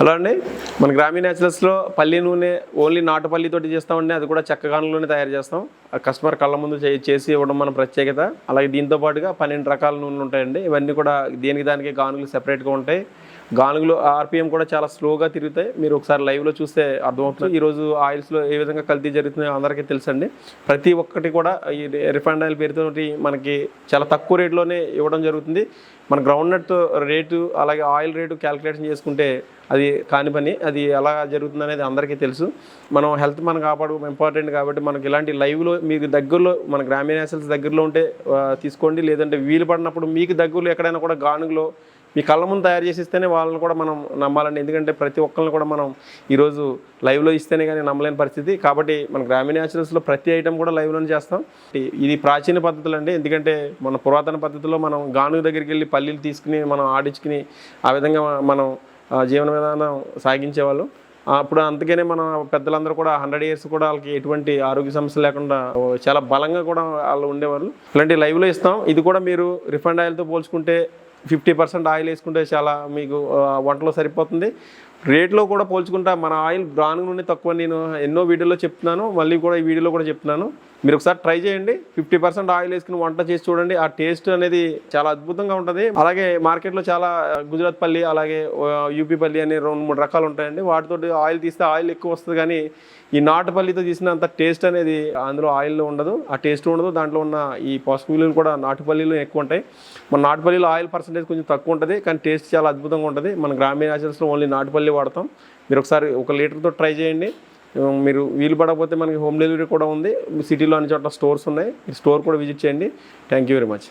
Hello అండి. మన గ్రామీణ న్యాచురల్స్లో పల్లి నూనె ఓన్లీ నాటు పల్లితోటి చేస్తామండి. అది కూడా చెక్కగానులోనే తయారు చేస్తాం. కస్టమర్ కళ్ళ ముందు చే- చేసి ఇవ్వడం మన ప్రత్యేకత. అలాగే దీంతో పాటుగా పన్నెండు రకాల నూనెలు ఉంటాయండి. ఇవన్నీ కూడా దేనికి దానికి గానుగులు సెపరేట్గా ఉంటాయి. గానుగులు ఆర్పిఎం కూడా చాలా స్లోగా తిరుగుతాయి. మీరు ఒకసారి లైవ్లో చూస్తే అర్థమవుతుంది. ఈరోజు ఆయిల్స్లో ఏ విధంగా కల్తీ జరుగుతుందో అందరికీ తెలుసండి. ప్రతి ఒక్కటి కూడా ఈ రిఫైండ్ ఆయిల్ పేరుతోటి మనకి చాలా తక్కువ రేట్లోనే ఇవ్వడం జరుగుతుంది. మన గ్రౌండ్ నట్ రేటు అలాగే ఆయిల్ రేటు క్యాలిక్యులేషన్ చేసుకుంటే అది కాని పని అది ఎలా జరుగుతుంది అనేది అందరికీ తెలుసు. మనం హెల్త్ మనం కాపాడు ఇంపార్టెంట్ కాబట్టి మనకి ఇలాంటి లైవ్లో మీకు దగ్గరలో మన గ్రామీణ హాస్టల్స్ దగ్గరలో ఉంటే తీసుకోండి. లేదంటే వీలు పడినప్పుడు మీకు దగ్గరలో ఎక్కడైనా కూడా గానుగులో మీ కళ్ళ ముందు తయారు చేసి ఇస్తేనే వాళ్ళని కూడా మనం నమ్మాలండి. ఎందుకంటే ప్రతి ఒక్కరిని కూడా మనం ఈరోజు లైవ్లో ఇస్తేనే కానీ నమ్మలేని పరిస్థితి. కాబట్టి మన గ్రామీణ న్యాచురల్స్లో ప్రతి ఐటమ్ కూడా లైవ్లోనే చేస్తాం. ఇది ప్రాచీన పద్ధతులు అండి ఎందుకంటే మన పురాతన పద్ధతిలో మనం గానుగ దగ్గరికి వెళ్ళి పల్లీలు తీసుకుని మనం ఆడించుకుని ఆ విధంగా మనం జీవన విధానం సాగించేవాళ్ళు. అప్పుడు అందుకనే మన పెద్దలందరూ కూడా హండ్రెడ్ ఇయర్స్ కూడా వాళ్ళకి ఎటువంటి ఆరోగ్య సమస్య లేకుండా చాలా బలంగా కూడా వాళ్ళు ఉండేవాళ్ళు. ఇలాంటి లైవ్లో ఇస్తాం. ఇది కూడా మీరు రిఫండ్ ఆయిల్తో పోల్చుకుంటే ఫిఫ్టీ పర్సెంట్ ఆయిల్ వేసుకుంటే చాలా మీకు వంటలో సరిపోతుంది. రేట్లో కూడా పోల్చుకుంటా మన ఆయిల్ బ్రాన్ నుండి తక్కువ నేను ఎన్నో వీడియోలో చెప్తున్నాను మళ్ళీ కూడా ఈ వీడియోలో కూడా చెప్తున్నాను. మీరు ఒకసారి ట్రై చేయండి. ఫిఫ్టీ పర్సెంట్ ఆయిల్ వేసుకుని వంట చేసి చూడండి. ఆ టేస్ట్ అనేది చాలా అద్భుతంగా ఉంటుంది. అలాగే మార్కెట్లో చాలా గుజరాత్ పల్లి అలాగే యూపీ పల్లి అనే రెండు మూడు రకాలు ఉంటాయండి. వాటితోటి ఆయిల్ తీస్తే ఆయిల్ ఎక్కువ వస్తుంది కానీ ఈ నాటు పల్లితో తీసినంత టేస్ట్ అనేది అందులో ఆయిల్లో ఉండదు. ఆ టేస్ట్ ఉండదు. దాంట్లో ఉన్న ఈ పసుపులు కూడా కూడా నాటుపల్లిలో ఎక్కువ ఉంటాయి. మన నాటుపల్లిలో ఆయిల్ పర్సంటేజ్ కొంచెం తక్కువ ఉంటుంది కానీ టేస్ట్ చాలా అద్భుతంగా ఉంటుంది. మన గ్రామీణ ఆచరణలో ఓన్లీ నాటుపల్లి వాడతాం. మీరు ఒకసారి ఒక లీటర్తో ట్రై చేయండి. మీరు వీలు పడకపోతే మనకి హోమ్ డెలివరీ కూడా ఉంది. సిటీలో అన్ని చోట్ల స్టోర్స్ ఉన్నాయి. స్టోర్ కూడా విజిట్ చేయండి. Thank you very much.